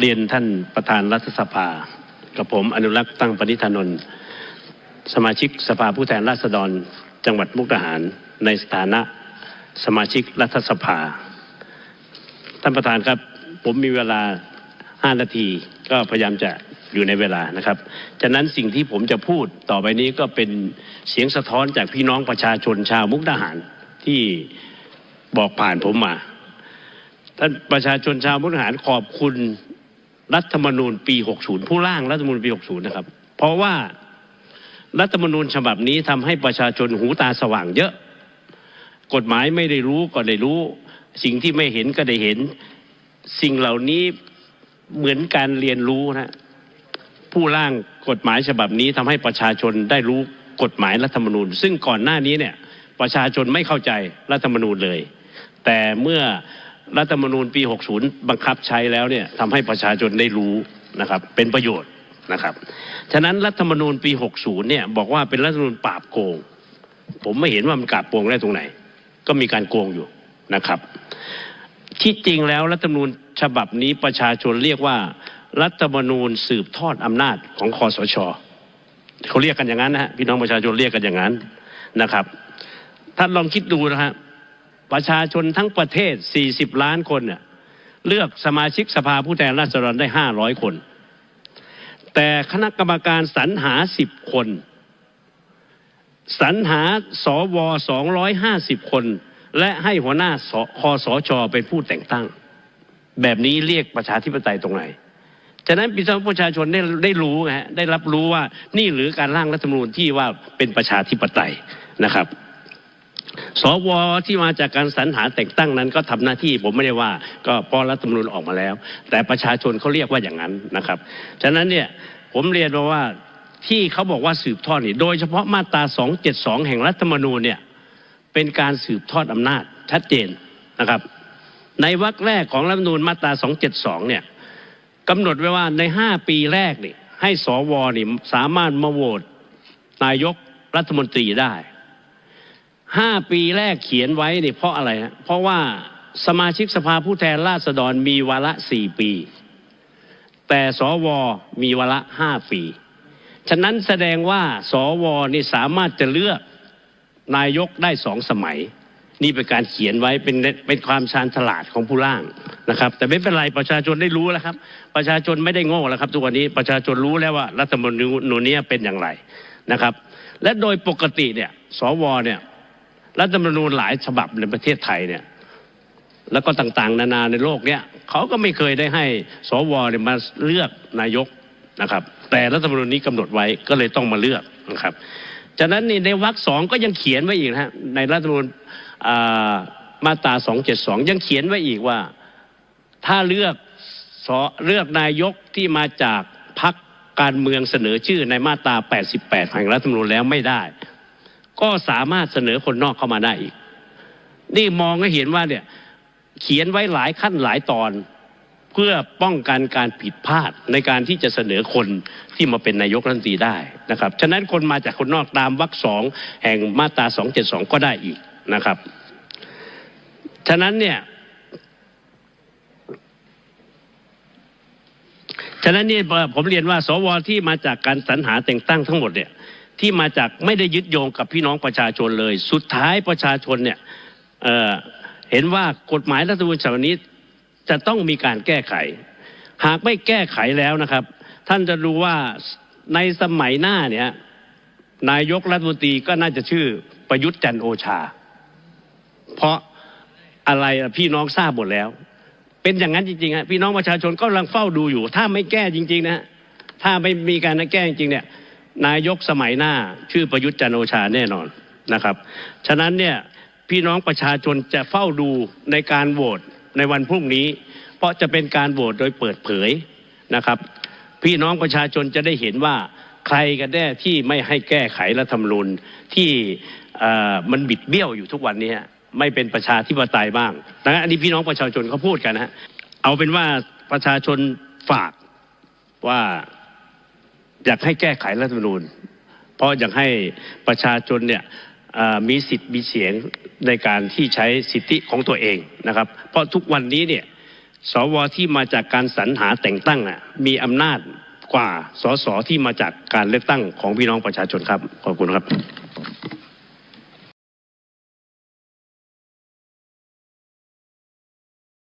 เรียนท่านประธานรัฐสภา กับผมอนุรักษ์ตั้งปณิธานนท์สมาชิกสภาผู้แทนราษฎรจังหวัดมุกดาหาร ในสถานะสมาชิกรัฐสภา ท่านประธานครับ ผมมีเวลา5นาทีก็พยายามจะอยู่ในเวลานะครับฉะนั้นสิ่งที่ผมจะพูดต่อไปนี้ก็เป็นเสียงสะท้อนจากพี่น้องประชาชนชาวมุกดาหารที่บอกผ่านผมมา ท่านประชาชนชาวมุกดาหารขอบคุณ รัฐธรรมนูญปี 60 ผู้ร่างรัฐธรรมนูญปี 60 นะครับ เพราะว่ารัฐธรรมนูญฉบับนี้ทำให้ประชาชนหูตาสว่างเยอะ กฎหมายไม่ได้รู้ก็ได้รู้ สิ่งที่ไม่เห็นก็ได้เห็น สิ่งเหล่านี้เหมือนการเรียนรู้นะผู้ร่างกฎหมายฉบับนี้ทำให้ประชาชนได้รู้กฎหมายรัฐธรรมนูญ ซึ่งก่อนหน้านี้เนี่ยประชาชนไม่เข้าใจรัฐธรรมนูญเลย แต่เมื่อ รัฐธรรมนูญปี 60 บังคับใช้แล้วเนี่ยทำให้ประชาชนได้รู้นะครับเป็นประโยชน์นะครับฉะนั้นรัฐธรรมนูญปี 60 เนี่ยบอกว่าเป็นรัฐธรรมนูญปราบโกง ผมไม่เห็นว่ามันกราบโกงได้ตรงไหน ก็มีการโกงอยู่นะครับ ที่จริงแล้วรัฐธรรมนูญฉบับนี้ประชาชนเรียกว่า รัฐธรรมนูญสืบทอดอำนาจของคอสชเขาเรียกกันอย่างนั้นนะฮะพี่น้องประชาชนเรียกกันอย่างนั้นนะครับท่านลองคิดดูนะฮะ ประชาชนทั้งประเทศ 40 ล้านคนเน่ยเลือกสมาชิกสภาผู้แทนราษฎรได้ 500 คน แต่คณะกรรมการสรรหา 10 คน สรรหาสว250 คน และให้หัวหน้าสคอสชเป็นผู้แต่งตั้ง แบบนี้เรียกประชาธิปไตยตรงไหนฉะนั้นพี่น้องประชาชนได้ได้รู้นะฮะได้รับรู้ว่านี่หรือการร่างรัฐธรรมนูญที่ว่าเป็นประชาธิปไตยนะครับ สวที่มาจากการสรรหาแต่งตั้งนั้นก็ทำหน้าที่ผมไม่ได้ว่าก็เพอรัฐมนูญออกมาแล้ว แต่ประชาชนเขาเรียกว่าอย่างนั้นนะครับฉะนั้นเนี่ยผมเรียนมาว่าที่เขาบอกว่าสืบทอดนี่โดยเฉพาะมาตรา 272 แห่งรัฐธรรมนูญเนี่ยเป็นการสืบทอดอำนาจชัดเจนนะครับ ในวรรคแรกของรัฐธรรมนูญมาตรา 272 เนี่ยกำหนดไว้ว่าใน 5 ปีแรกนี่ให้สวนี่สามารถมาโหวตนายกรัฐมนตรีได้ ห้าปีแรกเขียนไว้เนี่ยเพราะอะไรฮะเพราะว่าสมาชิกสภาผู้แทนราษฎรมีวาระสี่ปี แต่สวมีวาระห้าปี ฉะนั้นแสดงว่าสวนี่สามารถจะเลือกนายกได้สองสมัย นี่เป็นการเขียนไว้เป็นเป็นความชาญฉลาดของผู้ร่างนะครับ แต่ไม่เป็นไรประชาชนได้รู้แล้วครับ ประชาชนไม่ได้โง่แล้วครับทุกวันนี้ประชาชนรู้แล้วว่ารัฐมนูญนี้เป็นอย่างไรนะครับ และโดยปกติเนี่ย สวเนี่ย รัฐธรรมนูญหลายฉบับในประเทศไทยเนี่ยแล้วก็ต่างๆ นานาในโลกเนี่ยเขาก็ไม่เคยได้ให้สวเนี่ยมาเลือกนายกนะครับ แต่รัฐธรรมนูญนี้กำหนดไว้ก็เลยต้องมาเลือกนะครับจากนั้นนี่ในวรรคสองก็ยังเขียนไว้อีกนะฮะในรัฐธรรมนูญอ่ามาตรา272 ยังเขียนไว้อีกว่า ถ้าเลือกสเลือกนายกที่มาจากพรรคการเมืองเสนอชื่อในมาตรา 88 แห่งรัฐธรรมนูญแล้วไม่ได้ ก็สามารถเสนอคนนอกเข้ามาได้อีก นี่มองให้เห็นว่าเนี่ยเขียนไว้หลายขั้นหลายตอน เพื่อป้องกันการผิดพลาดในการที่จะเสนอคนที่มาเป็นนายกรัฐมนตรีได้นะครับ ฉะนั้นคนมาจากคนนอกตามวรรคสองแห่งมาตรา 272 ก็ได้อีกนะครับ ฉะนั้นเนี่ยฉะนั้นนี่ผมเรียนว่า สวที่มาจากการสรรหาแต่งตั้งทั้งหมดเนี่ย ที่มาจากไม่ได้ยึดโยงกับพี่น้องประชาชนเลย สุดท้ายประชาชนเนี่ยเเห็นว่ากฎหมายรัฐธรรมนูญฉบับนี้จะต้องมีการแก้ไข หากไม่แก้ไขแล้วนะครับ ท่านจะรู้ว่าในสมัยหน้าเนี่ยนายกรัฐมนตรีก็น่าจะชื่อประยุทธ์จันโอชา เพราะอะไรพี่น้องทราบหมดแล้ว เป็นอย่างนั้นจริงๆฮะพี่น้องประชาชนก็กำลังเฝ้าดูอยู่ ถ้าไม่แก้จริง ๆ นะถ้าไม่มีการแก้จริงเนี่ย นายกสมัยหน้าชื่อประยุทธ์จันโอชาแน่นอนนะครับ ฉะนั้นเนี่ยพี่น้องประชาชนจะเฝ้าดูในการโหวตในวันพรุ่งนี้ เพราะจะเป็นการโหวตโดยเปิดเผยนะครับ พี่น้องประชาชนจะได้เห็นว่าใครกันแน่ที่ไม่ให้แก้ไขรัฐธรรมนูญที่มันบิดเบี้ยวอยู่ทุกวันนี้ไม่เป็นประชาธิปไตยบ้างนะอันนี้พี่น้องประชาชนเขาพูดกันนะฮะเอาเป็นว่าประชาชนฝากว่า อยากให้แก้ไขรัฐธรรมนูญเพราะอยากให้ประชาชนเนี่ยมีสิทธิ์มีเสียงในการที่ใช้สิทธิของตัวเองนะครับ เพราะทุกวันนี้เนี่ยสวที่มาจากการสรรหาแต่งตั้งอะมีอำนาจกว่าสสที่มาจากการเลือกตั้งของพี่น้องประชาชนครับ ขอบคุณครับ